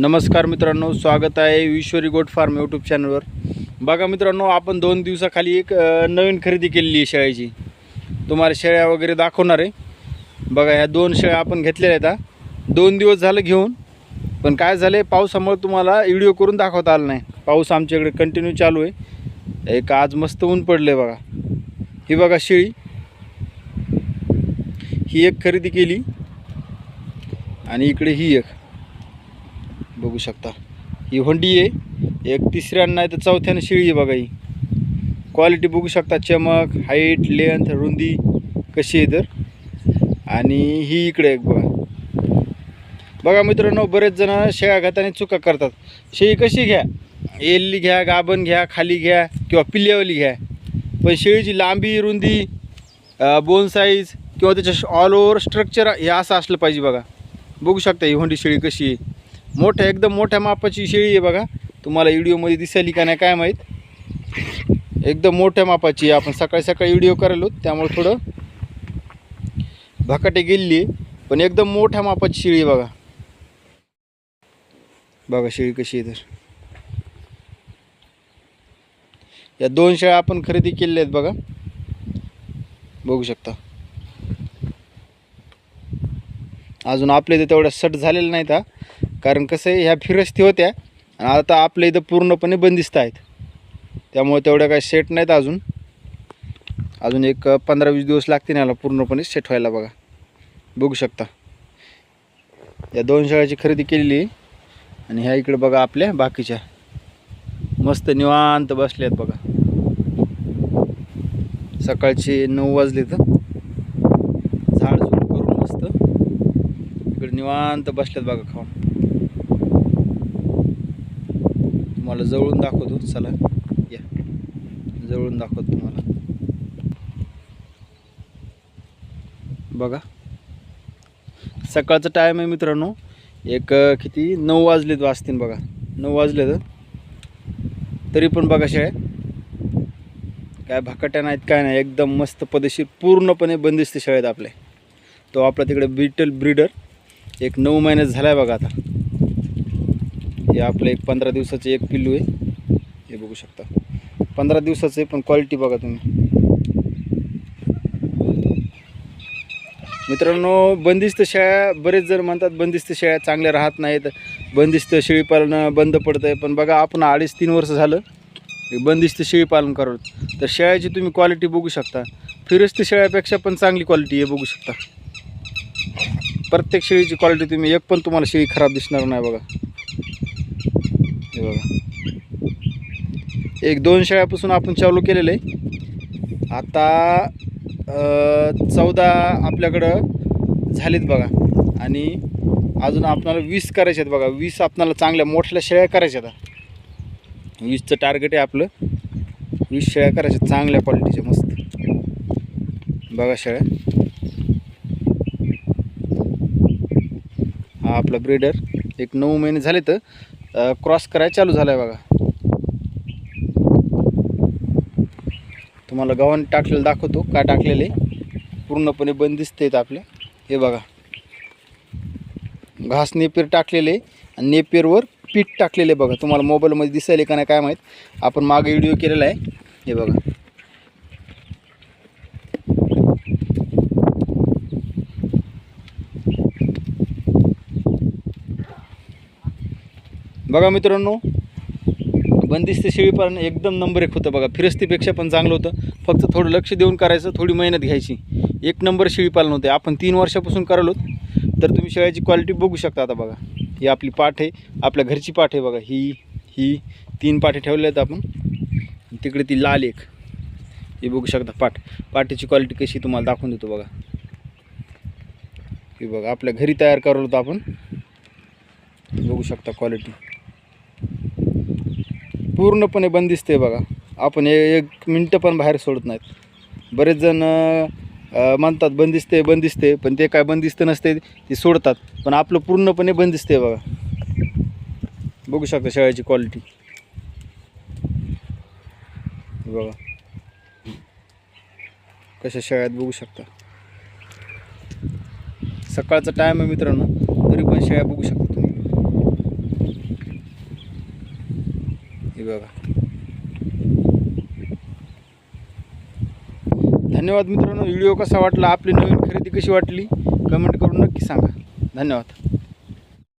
नमस्कार मित्रांनो स्वागत आहे ईश्वरी गोट फार्म यूट्यूब चॅनलवर बघा मित्रांनो आपण दोन दिवसाखाली एक नवीन खरेदी केलेली आहे शेळ्याची. तुम्हाला शेळ्या वगैरे दाखवणार आहे. बघा ह्या दोन शेळ्या आपण घेतलेल्या आहेत हा. दोन दिवस झालं घेऊन पण काय झालं आहे पावसामुळे तुम्हाला व्हिडिओ करून दाखवता आला नाही. पाऊस आमच्याकडे कंटिन्यू चालू आहे. एक आज मस्त ऊन पडलं आहे बघा. ही बघा शेळी. ही एक खरेदी केली. आणि इकडे ही एक. बघू शकता. ही होंडी आहे. एक तिसऱ्यानं नाही तर चौथ्यानं शिळी आहे बघा ही. क्वालिटी बघू शकता चमक हाईट लेंथ रुंदी कशी आहे तर. आणि ही इकडे एक बघा. बघा मित्रांनो बरेच जण शेळ्या घाताने चुका करतात. शेळी कशी घ्या? एल्ली घ्या गाभण घ्या खाली घ्या किंवा पिल्ल्यावली घ्या. पण शेळीची लांबी रुंदी बोन साईज किंवा त्याच्या ऑल ओव्हर स्ट्रक्चर हे असं असलं पाहिजे बघा. बघू शकता ही होंडी शेळी कशी आहे. मोठ्या एकदम मोठ्या मापाची शेळी आहे बघा. तुम्हाला व्हिडिओमध्ये दिसायली का नाही काय माहीत. एकदम मोठ्या मापाची आपण सकाळी सकाळी व्हिडिओ करायलो. त्यामुळे थोडं भाकाटे गेलेली आहे. पण एकदम मोठ्या मापाची शेळी आहे बघा. बघा शेळी कशी आहे तर. या दोन शेळ्या आपण खरेदी केलेल्या आहेत बघा. बघू शकता. अजून आपल्या इथे तेवढ्या सट झालेल्या नाहीत हा कारण कसं आहे ह्या फिरस्ती होत्या आणि आता आपल्या इथं पूर्णपणे बंदिस्त आहेत. त्यामुळे तेवढ्या काही सेट नाहीत अजून. अजून एक पंधरा वीस दिवस लागतील याला पूर्णपणे सेट व्हायला बघा. बघू शकता. या दोन शाळेची खरेदी केलेली आणि ह्या इकडे बघा आपल्या बाकीच्या. मस्त निवांत बसले आहेत बघा. सकाळचे नऊ वाजले तर झाडझूड करून मस्त इकडे निवांत बसल्यात बघा खाऊन. तुम्हाला जवळून दाखवतो. चला या. जवळून दाखवतो तुम्हाला. बघा. सकाळचा टाईम आहे मित्रांनो. एक किती? नऊ वाजलेत वाजतील बघा. नऊ वाजले तर तरी पण बघा शेळ्या काय भाकट्या नाहीत काय नाही. एकदम मस्त पदेशीर पूर्णपणे बंदिस्त शाळेत आपले. तो आपला तिकडे बिटल ब्रीडर एक नऊ महिन्यात झाला आहे बघा आता. हे आपलं एक पंधरा दिवसाचं एक पिल्लू आहे. हे बघू शकता. पंधरा दिवसाचं आहे पण क्वालिटी बघा तुम्ही. मित्रांनो बंदिस्त शेळ्या बरेच जण म्हणतात बंदिस्त शेळ्या चांगल्या राहत नाहीत. बंदिस्त शेळीपालन बंद पडतं आहे पण बघा आपण अडीच तीन वर्ष झालं हे बंदिस्त शेळीपालन करत. तर शेळ्याची तुम्ही क्वालिटी बघू शकता. फिरस्त शेळ्यापेक्षा पण चांगली क्वालिटी आहे बघू शकता. प्रत्येक शेळीची क्वालिटी तुम्ही एक पण तुम्हाला शेळी खराब दिसणार नाही बघा. हे बघा. एक दोन शेळ्यापासून आपण चालू केलेलं आहे. आता चौदा आपल्याकडं झालेत बघा. आणि अजून आपणाला वीस करायचे आहेत बघा. वीस आपणाला चांगल्या मोठ्या शेळ्या करायच्या आता. वीसचं टार्गेट आहे आपलं. वीस शेळ्या करायच्या चांगल्या क्वालिटीच्या मस्त. बघा शेळ्या हा आपला ब्रेडर एक नऊ महिने झाले तर क्रॉस करायला चालू झाला आहे बघा. तुम्हाला गव्हाण टाकलेलं दाखवतो का टाकलेले पूर्णपणे बंदिस्त आहेत आपले. हे बघा. घास नेपेर टाकलेले आणि नेपेरवर पीठ टाकलेले बघा. तुम्हाला मोबाईलमध्ये दिसायले का नाही काय माहीत. आपण मागे व्हिडिओ केलेला आहे. हे बघा. बघा मित्रांनो बंदिस्त शेळीपालन एकदम नंबर एक होतं बघा. फिरस्तीपेक्षा पण चांगलं होतं. फक्त थोडं लक्ष देऊन करायचं थोडी मेहनत घ्यायची. एक नंबर शेळीपालन होते. आपण तीन वर्षापासून करालो तर तुम्ही शेळ्याची क्वालिटी बघू शकता आता बघा. ही आपली पाठ आहे आपल्या घरची पाठ आहे बघा. ही ही तीन पाठे ठेवले आहेत आपण. तिकडे ती लाल एक. ही बघू शकता पाठ. पाठीची क्वालिटी कशी तुम्हाला दाखवून देतो बघा. हे बघा आपल्या घरी तयार करलो होतो आपण. बघू शकता क्वालिटी पूर्णपणे बंदिस्त आहे बघा. आपण ए एक मिनटं पण बाहेर सोडत नाहीत. बरेच जण म्हणतात बंदिस्त आहे बंदिस्त आहे पण ते काय बंदिस्त नसते ते सोडतात. पण आपलं पूर्णपणे बंदिस्त आहे बघा. बघू शकता शेळ्याची क्वालिटी बघा. कशा शेळ्यात बघू शकता. सकाळचा टाईम आहे मित्रांनो तरी पण शेळ्या बघू शकता तुम्ही हे बघा. धन्यवाद मित्रांनो व्हिडिओ कसा वाटला आपली नवीन खरेदी कशी वाटली कमेंट करून नक्की सांगा. धन्यवाद.